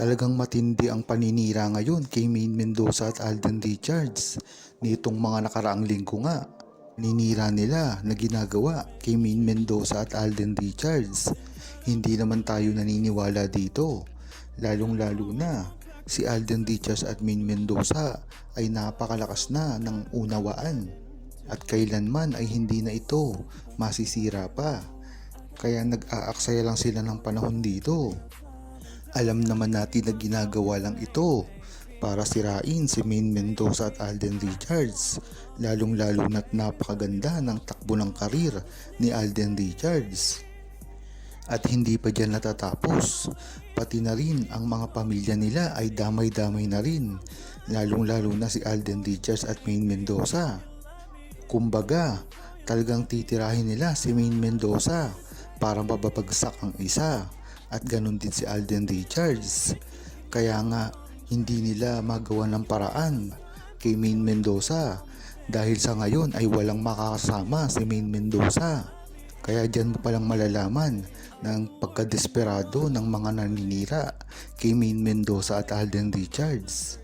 Talagang matindi ang paninira ngayon kay Main Mendoza at Alden Richards. Nitong mga nakaraang linggo nga, ninira nila na ginagawa kay Main Mendoza at Alden Richards. Hindi naman tayo naniniwala dito. Lalong lalo na si Alden Richards at Main Mendoza ay napakalakas na ng unawaan. At kailanman ay hindi na ito masisira pa. Kaya nag-aaksaya lang sila ng panahon dito. Alam naman natin na ginagawa lang ito para sirain si Main Mendoza at Alden Richards. Lalong lalo na't napakaganda ng takbo ng karir ni Alden Richards. At hindi pa dyan natatapos, pati na rin ang mga pamilya nila ay damay-damay na rin, lalong lalo na si Alden Richards at Main Mendoza. Kumbaga, talagang titirahin nila si Main Mendoza para mababagsak ang isa at ganun din si Alden Richards. Kaya nga, hindi nila magawa ng paraan kay Main Mendoza dahil sa ngayon ay walang makakasama si Main Mendoza. Kaya dyan mo palang malalaman ng pagkadesperado ng mga naninira kay Main Mendoza at Alden Richards.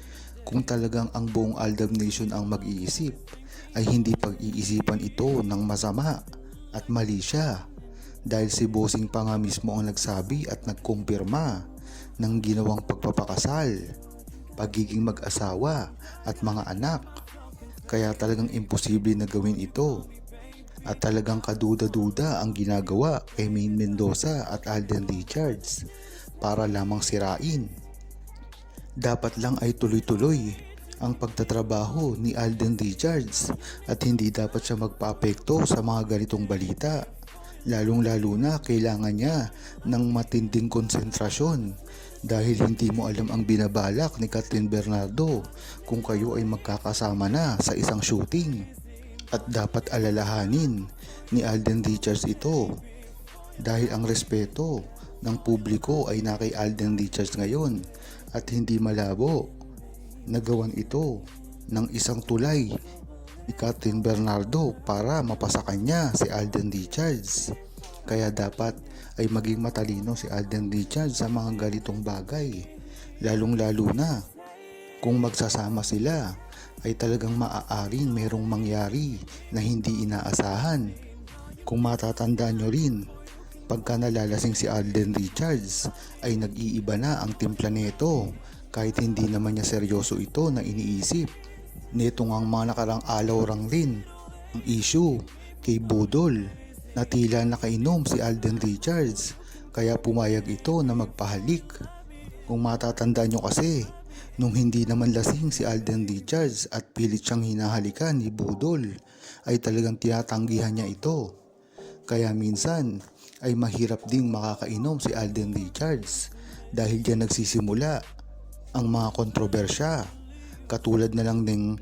Kung talagang ang buong Aldab Nation ang mag-iisip, ay hindi pag-iisipan ito ng masama at mali siya. Dahil si Bossing pa nga mismo ang nagsabi at nagkumpirma ng ginawang pagpapakasal, pagiging mag-asawa at mga anak. Kaya talagang imposible na gawin ito at talagang kaduda-duda ang ginagawa kay Main Mendoza at Alden Richards para lamang sirain. Dapat lang ay tuloy-tuloy ang pagtatrabaho ni Alden Richards at hindi dapat siya magpaapekto sa mga ganitong balita. Lalong-lalo na kailangan niya ng matinding konsentrasyon dahil hindi mo alam ang binabalak ni Catherine Bernardo kung kayo ay magkakasama na sa isang shooting. At dapat alalahanin ni Alden Richards ito dahil ang respeto ng publiko ay na kay Alden Richards ngayon at hindi malabo nagawan ito ng isang tulay ni Catherine Bernardo para mapasakan niya si Alden Richards. Kaya dapat ay maging matalino si Alden Richards sa mga ganitong bagay. Lalong lalo na kung magsasama sila ay talagang maaaring merong mangyari na hindi inaasahan. Kung matatandaan nyo rin, pagka nalalasing si Alden Richards ay nag-iiba na ang timpla nito kahit hindi naman niya seryoso ito na iniisip. Nito nga ang mga nakarang alaw rang rin ang issue kay Budol na tila nakainom si Alden Richards kaya pumayag ito na magpahalik. Kung matatandaan nyo kasi, nung hindi naman lasing si Alden Richards at pilit siyang hinahalikan ni Budol ay talagang tinatanggihan niya ito. Kaya minsan ay mahirap ding makakainom si Alden Richards dahil diyan nagsisimula ang mga kontrobersya. Katulad na lang ng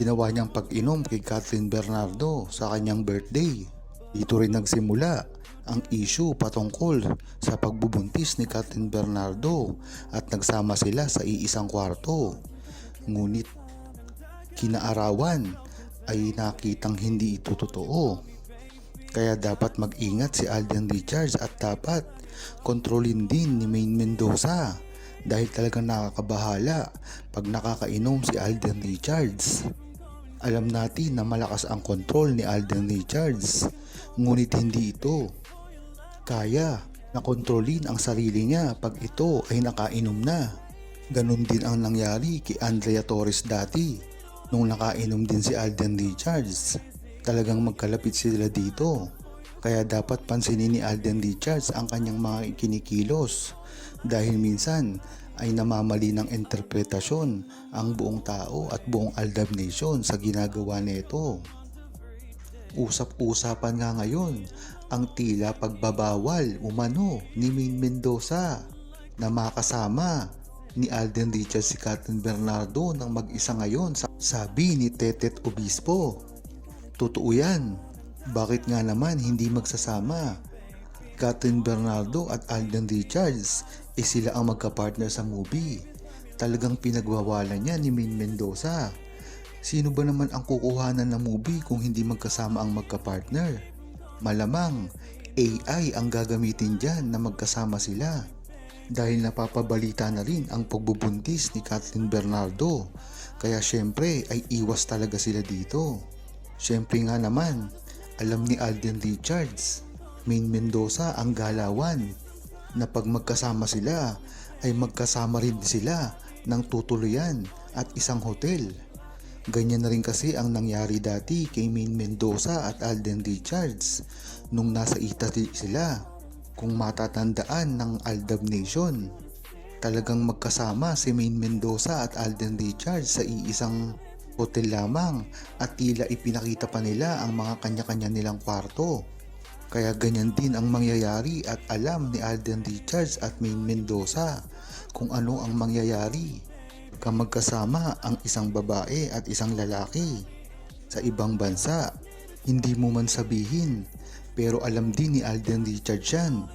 ginawa niyang pag-inom kay Catherine Bernardo sa kanyang birthday. Dito rin nagsimula ang issue patungkol sa pagbubuntis ni Catherine Bernardo at nagsama sila sa iisang kwarto. Ngunit kinaarawan ay nakitang hindi ito totoo. Kaya dapat mag-ingat si Alden Richards at dapat kontrolin din ni Main Mendoza dahil talagang nakakabahala pag nakakainom si Alden Richards. Alam natin na malakas ang kontrol ni Alden Richards, ngunit hindi ito. Kaya na kontrolin ang sarili niya pag ito ay nakainom na. Ganon din ang nangyari kay Andrea Torres dati nung nakainom din si Alden Richards. Talagang magkalapit sila dito. Kaya dapat pansinin ni Alden Richards ang kanyang mga kinikilos dahil minsan ay namamali ng interpretasyon ang buong tao at buong Aldab Nation sa ginagawa nito. Usap-usapan nga ngayon ang tila pagbabawal umano ni Main Mendoza na makasama ni Alden Richards si Catherine Bernardo ng mag-isa ngayon sabi ni Tetet Obispo. Totoo yan. Bakit nga naman hindi magsasama? Catherine Bernardo at Alden Richards eh sila ang magka-partner sa movie. Talagang pinagwawalan niya ni Min Mendoza. Sino ba naman ang kukuhanan ng movie kung hindi magkasama ang magka-partner? Malamang AI ang gagamitin dyan na magkasama sila. dahil napapabalita na rin ang pagbubuntis ni Kathleen Bernardo. Kaya syempre ay iwas talaga sila dito. Syempre nga naman, alam ni Alden Richards, Main Mendoza ang galawan na pag magkasama sila ay magkasama rin sila ng tutuluyan at isang hotel. Ganyan na rin kasi ang nangyari dati kay Main Mendoza at Alden Richards nung nasa Italy sila. Kung matatandaan ng Aldab Nation, talagang magkasama si Main Mendoza at Alden Richards sa iisang hotel lamang at tila ipinakita pa nila ang mga kanya-kanya nilang kwarto. Kaya ganyan din ang mangyayari at alam ni Alden Richards at Main Mendoza kung ano ang mangyayari pagka magkasama ang isang babae at isang lalaki sa ibang bansa. Hindi mo man sabihin pero alam din ni Alden Richards yan.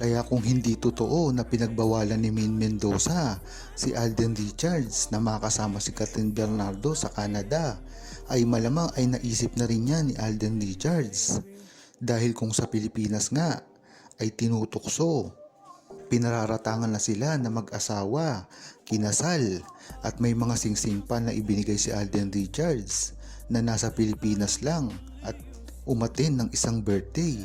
Kaya kung hindi totoo na pinagbawalan ni Main Mendoza si Alden Richards na makasama si Catherine Bernardo sa Canada ay malamang ay naisip na rin yan ni Alden Richards. Dahil kung sa Pilipinas nga ay tinutukso, pinararatangan na sila na mag-asawa, kinasal at may mga singsing pa na ibinigay si Alden Richards na nasa Pilipinas lang at umatin ng isang birthday.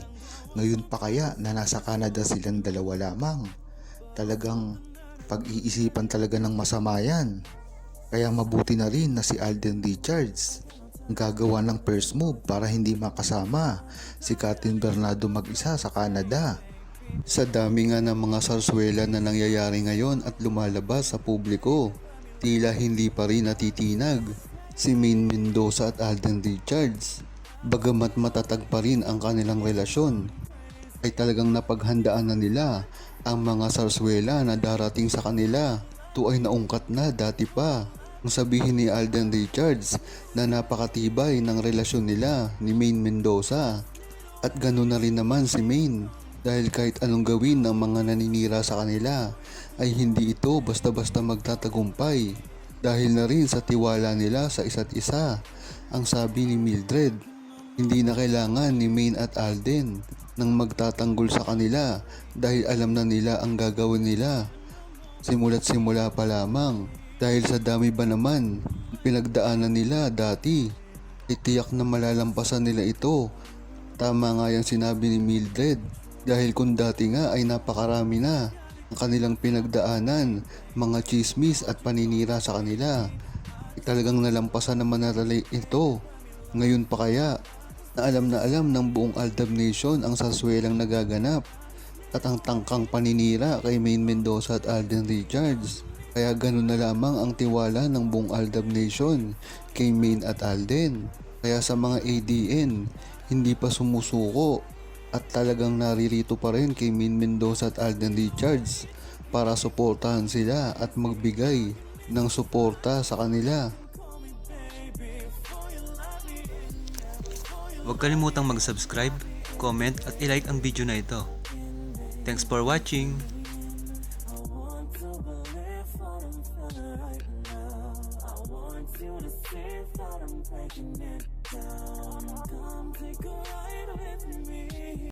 Ngayon pa kaya na nasa Canada silang dalawa lamang. Talagang pag-iisipan talaga ng masama yan. Kaya mabuti na rin na si Alden Richards gagawa ng first move para hindi makasama si Catherine Bernardo mag-isa sa Canada. Sa dami nga ng mga sarswela na nangyayari ngayon at lumalabas sa publiko, tila hindi pa rin natitinag si Main Mendoza at Alden Richards. Bagamat matatag pa rin ang kanilang relasyon, ay talagang napaghandaan na nila ang mga sarswela na darating sa kanila. Ito ay naungkat na dati pa. Ang sabihin ni Alden Richards na napakatibay ng relasyon nila ni Main Mendoza. At ganoon na rin naman si Main dahil kahit anong gawin ng mga naninira sa kanila ay hindi ito basta-basta magtatagumpay dahil na rin sa tiwala nila sa isa't isa. Ang sabi ni Mildred, hindi na kailangan ni Main at Alden nang magtatanggol sa kanila dahil alam na nila ang gagawin nila. Simula't simula pa lamang dahil sa dami ba naman pinagdaanan nila dati. Itiyak na malalampasan nila ito. Tama nga yung sinabi ni Mildred dahil kung dati nga ay napakarami na ang kanilang pinagdaanan, mga chismis at paninira sa kanila. Talagang nalampasan naman na ito. Ngayon pa kaya na alam na alam ng buong Aldab Nation ang saswelang nagaganap at ang tangkang paninira kay Main Mendoza at Alden Richards. Kaya ganun na lamang ang tiwala ng buong Aldab Nation kay Main at Alden. Kaya sa mga ADN, hindi pa sumusuko at talagang naririto pa rin kay Main Mendoza at Alden Richards para suportahan sila at magbigay ng suporta sa kanila. Huwag kalimutang mag-subscribe, comment at ilike ang video na ito. Thanks for watching! you to see that I'm breaking